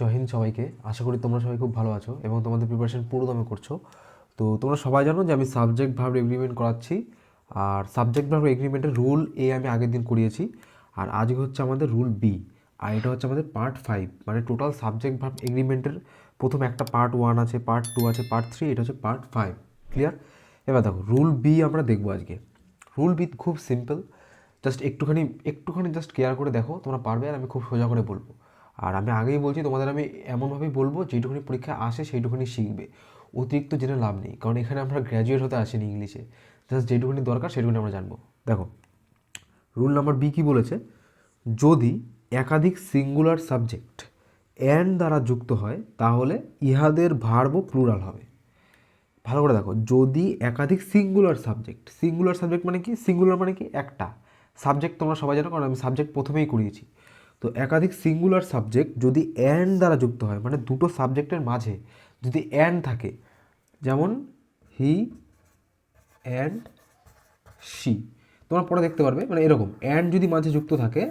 জয় হিন্দ সবাইকে। আশা করি তোমরা সবাই খুব ভালো আছো এবং তোমাদের প্রিপারেশন পুরো দমে করছ। তো তোমরা সবাই জানো যে আমি সাবজেক্ট ভার্ব এগ্রিমেন্ট করাচ্ছি। আর সাবজেক্ট ভার্ব এগ্রিমেন্টের রুল এ আমি আগের দিন করিয়েছি। আর আজকে হচ্ছে আমাদের রুল বি আর এটা হচ্ছে আমাদের পার্ট ফাইভ মানে টোটাল সাবজেক্ট ভার্ব এগ্রিমেন্টের প্রথম একটা পার্ট ওয়ান আছে পার্ট টু আছে পার্ট থ্রি এটা হচ্ছে পার্ট ফাইভ ক্লিয়ার এবার দেখো রুল বি আমরা দেখব আজকে। রুল বি খুব সিম্পল জাস্ট একটুখানি একটুখানি জাস্ট কেয়ার করে দেখো, তোমরা পারবে আর আমি খুব সোজা করে বলব। আর আমি আগেই বলছি, তোমাদের আমি এমনভাবেই বলব, যেটুকুনি পরীক্ষা আসে সেইটুকুনি শিখবে। অতিরিক্ত জেনে লাভ নেই, কারণ এখানে আমরা গ্র্যাজুয়েট হতে আসিনি ইংলিশে জাস্ট যেটুকুনি দরকার সেটুকুনি আমরা জানব। দেখো রুল নাম্বার বি কী বলেছে? যদি একাধিক সিঙ্গুলার সাবজেক্ট অ্যান দ্বারা যুক্ত হয়, তাহলে ইহাদের ভার্ব প্লুরাল হবে। ভালো করে দেখো, যদি একাধিক সিঙ্গুলার সাবজেক্ট সিঙ্গুলার সাবজেক্ট মানে কি? সিঙ্গুলার মানে কি? একটা। সাবজেক্ট তোমরা সবাই জানো, কারণ আমি সাবজেক্ট প্রথমেই করিয়েছি। তো একাধিক সিঙ্গুলার সাবজেক্ট যদি অ্যান্ড দ্বারা যুক্ত হয় মানে দুটো সাবজেক্টের মাঝে যদি অ্যান্ড থাকে, যেমন হি অ্যান্ড শি তোমরা পরে দেখতে পারবে মানে এরকম অ্যান্ড যদি মাঝে যুক্ত থাকে,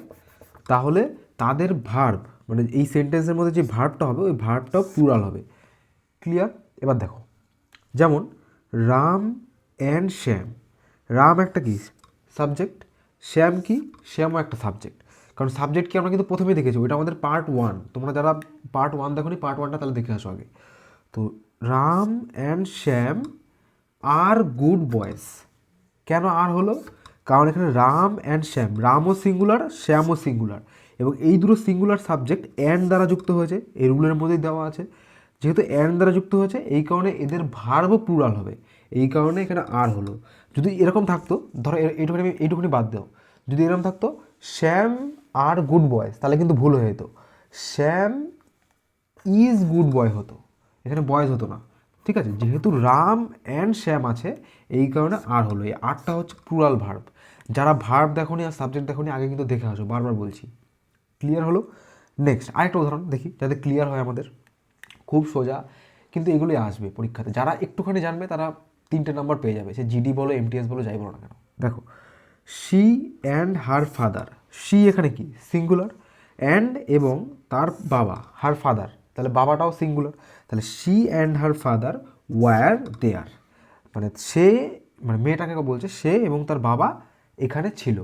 তাহলে তাদের ভার্ব মানে এই সেন্টেন্সের মধ্যে যে ভার্বটা হবে, ওই ভার্বটাও প্লুরাল হবে। ক্লিয়ার এবার দেখো, যেমন রাম অ্যান্ড শ্যাম, রাম একটা কি? সাবজেক্ট শ্যাম কি? শ্যামও একটা সাবজেক্ট কারণ সাবজেক্টকে আমরা কিন্তু প্রথমেই দেখেছি, ওইটা আমাদের পার্ট ওয়ান তোমরা যারা পার্ট ওয়ান দেখো পার্ট ওয়ানটা তাহলে দেখে আসো আগে। তো Ram and Shyam are good boys কেন আর হলো? কারণ এখানে রাম অ্যান্ড শ্যাম, রামও সিঙ্গুলার শ্যামও সিঙ্গুলার এবং এই দুটো সিঙ্গুলার সাবজেক্ট অ্যান্ড দ্বারা যুক্ত হয়েছে, এই রুলের মধ্যেই দেওয়া আছে। যেহেতু অ্যান্ড দ্বারা যুক্ত হয়েছে, এই কারণে এদের ভার্বও প্লুরাল হবে। এই কারণে এখানে আর হলো। যদি এরকম থাকতো, ধরো এ- এইটুকুনি আমি এইটুকুনি বাদ দাও। যদি এরকম থাকতো, শ্যাম আর গুড বয়েস তাহলে কিন্তু ভুল হয়ে যেত। শ্যাম ইজ গুড বয় হতো। এখানে বয়েজ হতো না। ঠিক আছে? যেহেতু রাম অ্যান্ড শ্যাম আছে, এই কারণে আর হলো। এই আরটা হচ্ছে প্লুরাল ভার্ব যারা ভার্ব দেখোনি আর সাবজেক্ট দেখোনি, আগে কিন্তু দেখে আসো। বারবার বলছি। ক্লিয়ার হলো? নেক্সট আরেকটা উদাহরণ দেখি, যাতে ক্লিয়ার হয় আমাদের। খুব সোজা, কিন্তু এগুলোই আসবে পরীক্ষাতে। যারা একটুখানি জানবে, তারা তিনটে নাম্বার পেয়ে যাবে। সে জিডি বলো এমটিএস বলো, যাই বলো না কেন। দেখো she and her father she এখানে কি? সিঙ্গুলার অ্যান্ড এবং তার বাবা হার ফাদার তাহলে বাবাটাও সিঙ্গুলার তাহলে she and her father were there মানে সে মানে মেয়েটাকে বলছে, সে এবং তার বাবা এখানে ছিল।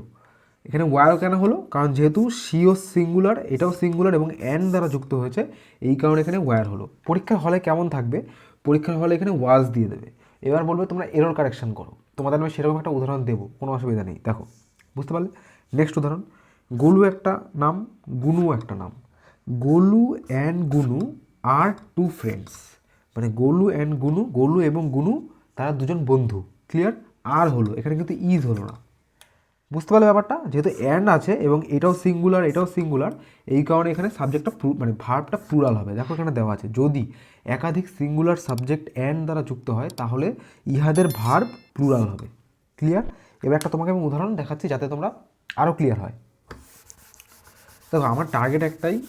এখানে ওয়ার কেন হলো? কারণ যেহেতু সিও সিঙ্গুলার এটাও সিঙ্গুলার এবং অ্যান দ্বারা যুক্ত হয়েছে, এই কারণে এখানে ওয়্যার হলো। পরীক্ষার হলে কেমন থাকবে? পরীক্ষার হলে এখানে ওয়াজ দিয়ে দেবে। এবার বলবে তোমরা এরর কারেকশন করো। তোমাদের আমি সেরকম একটা উদাহরণ দেবো, কোনো অসুবিধা নেই। দেখো। বুঝতে পারলে? নেক্সট উদাহরণ। গোলু একটা নাম, গুনু একটা নাম। Golu and Gunu are two friends মানে গোলু অ্যান্ড গুনু, গোলু এবং গুনু, তারা দুজন বন্ধু। ক্লিয়ার আর হলো। এখানে কিন্তু ইজ হলো না। বুঝতে পারলে ব্যাপারটা? যেহেতু অ্যান্ড আছে এবং এটাও সিঙ্গুলার এটাও সিঙ্গুলার এই কারণে এখানে সাবজেক্টটা মানে ভার্বটা প্লুরাল হবে। দেখো এখানে দেওয়া আছে। যদি একাধিক সিঙ্গুলার সাবজেক্ট অ্যান্ড দ্বারা যুক্ত হয়, তাহলে ইহাদের ভার্ব প্লুরাল হবে। ক্লিয়ার এবার একটা তোমাকে আমি উদাহরণ দেখাচ্ছি যাতে তোমরা আরও ক্লিয়ার হয়। দেখো, আমার টার্গেট একটাই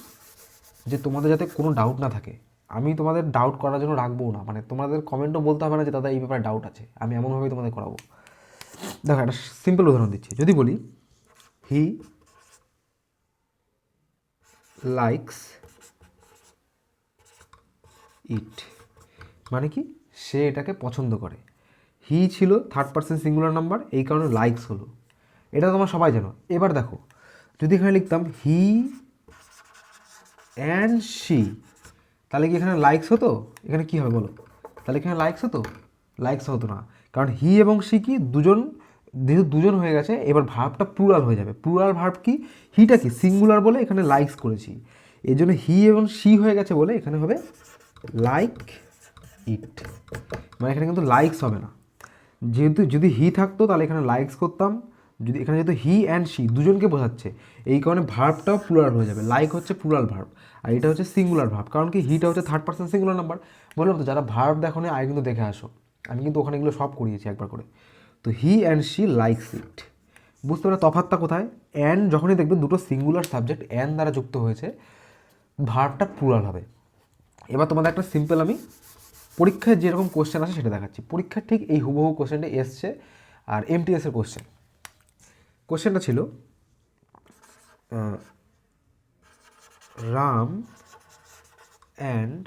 যে তোমাদের যাতে কোনো ডাউট না থাকে। আমি তোমাদের ডাউট করার জন্য রাখব না। মানে তোমাদের কমেন্টও বলতে হবে না যে, দাদা, এই ব্যাপারে ডাউট আছে। আমি এমনভাবেই তোমাদের করাবো। দেখো, একটা সিম্পল উদাহরণ দিচ্ছি। যদি বলি হি লাইকস ইট মানে কি? সে এটাকে পছন্দ করে। হি ছিল থার্ড পার্সন সিঙ্গুলার নাম্বার এই কারণে লাইকস হলো। এটা তোমরা সবাই জানো। এবার দেখো, যদি এখানে লিখতাম হি অ্যান্ড শি তাহলে কি এখানে লাইকস হতো? এখানে কি হবে বলো? তাহলে এখানে লাইকস হতো? লাইকস হতো না। কারণ হি এবং শি কি দুজন, যেহেতু দুজন হয়ে গেছে, এবার ভার্বটা প্লুরাল হয়ে যাবে। প্লুরাল ভার্ব কি? হিটা কি? সিঙ্গুলার বলে এখানে লাইকস করেছি। এই জন্য হি এবং শি হয়ে গেছে বলে এখানে হবে লাইক ইট মানে এখানে কিন্তু লাইকস হবে না। যেহেতু যদি হি থাকতো, তাহলে এখানে লাইকস করতাম। যদি এখানে যেহেতু হি অ্যান্ড শি দুজনকে বোঝাচ্ছে, এই কারণে ভার্বটাও প্লুরাল হয়ে যাবে। লাইক হচ্ছে প্লুরাল ভার্ব আর এটা হচ্ছে সিঙ্গুলার ভার্ব কারণ কি হিটা হচ্ছে থার্ড পার্সন সিঙ্গুলার নাম্বার বললাম তো, যারা ভার্ব দেখো না আগে কিন্তু দেখে আসো। আমি কিন্তু ওখানে এগুলো সব করিয়েছি একবার করে। তো he and she likes it বুঝতে পারো তফাৎটা কোথায়? অ্যান্ড যখনই দেখবেন দুটো সিঙ্গুলার সাবজেক্ট অ্যান দ্বারা যুক্ত হয়েছে ভার্বটা প্লুরাল হবে। এবার তোমাদের একটা সিম্পল আমি পরীক্ষায় যেরকম কোশ্চেন আসে সেটা দেখাচ্ছি। পরীক্ষার ঠিক এই হুবহু কোশ্চেনটা এসছে আর এমটিএসের কোশ্চেন কোশ্চেনটা ছিল Ram and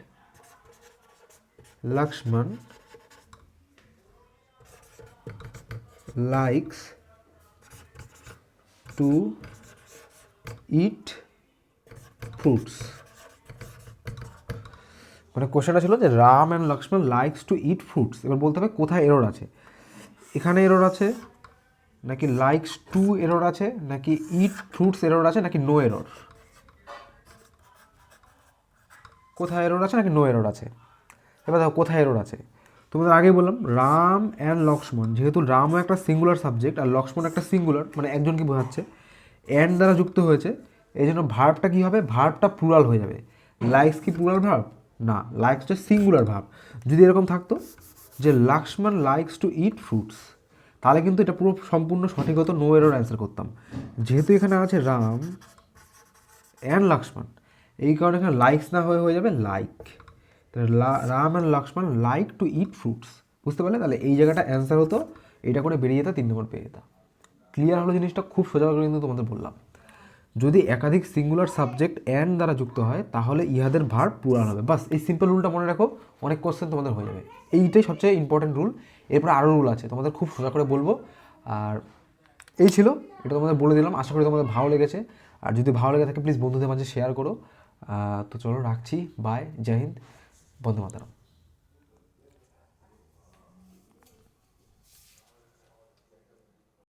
Lakshman likes to eat fruits মানে কোশ্চেনটা ছিল যে Ram and Lakshman likes to eat fruits এবার বলতে হবে কোথায় এরর আছে? এখানে এরর আছে, নাকি লাইকস টু এরর আছে, নাকি ইট ফ্রুটস এরর আছে, নাকি নো এরর কোথায় এরর আছে, নাকি নো এরর আছে? এবার দেখো কোথায় এরর আছে? তোমাদের আগেই বললাম, রাম অ্যান্ড লক্ষ্মণ, যেহেতু রামও একটা সিঙ্গুলার সাবজেক্ট আর লক্ষ্মণ একটা সিঙ্গুলার মানে একজনকে বোঝাচ্ছে? অ্যান্ড দ্বারা যুক্ত হয়েছে এই জন্য ভার্বটা কী হবে? ভার্বটা প্লুরাল হয়ে যাবে। লাইকস কি প্লুরাল ভার্ব না লাইকস হচ্ছে সিঙ্গুলার ভাব। যদি এরকম থাকতো যে Lakshman likes to eat fruits তাহলে কিন্তু এটা পুরো সম্পূর্ণ সঠিক হতো নো এরর অ্যান্সার করতাম। যেহেতু এখানে আছে রাম অ্যান্ড লক্ষ্মণ এই কারণে এখানে লাইকস না হয়ে হয়ে যাবে লাইক তাহলে Ram and Lakshman like to eat fruits বুঝতে পারলে? তাহলে এই জায়গাটা অ্যান্সার হতো, এটা করে বেরিয়ে যেত, তিন নম্বর পেয়ে যেত। ক্লিয়ার হলো জিনিসটা? খুব সোজা করে কিন্তু তোমাদের বললাম। যদি একাধিক সিঙ্গুলার সাবজেক্ট অ্যান্ড দ্বারা যুক্ত হয়, তাহলে ইহাদের ভার পুরান হবে। বাস, এই সিম্পল রুলটা মনে রাখো, অনেক কোশ্চেন তোমাদের হয়ে যাবে। এইটাই সবচেয়ে ইম্পর্টেন্ট রুল এরপর আরও রুল আছে, তোমাদের খুব সোজা করে বলব। আর এই ছিল, এটা তোমাদের বলে দিলাম। আশা করি তোমাদের ভালো লেগেছে। আর যদি ভালো লেগে থাকে প্লিজ বন্ধুদের মাঝে শেয়ার করো। তো চলো, রাখছি। বাই জয় হিন্দ বন্ধু মাতারাম।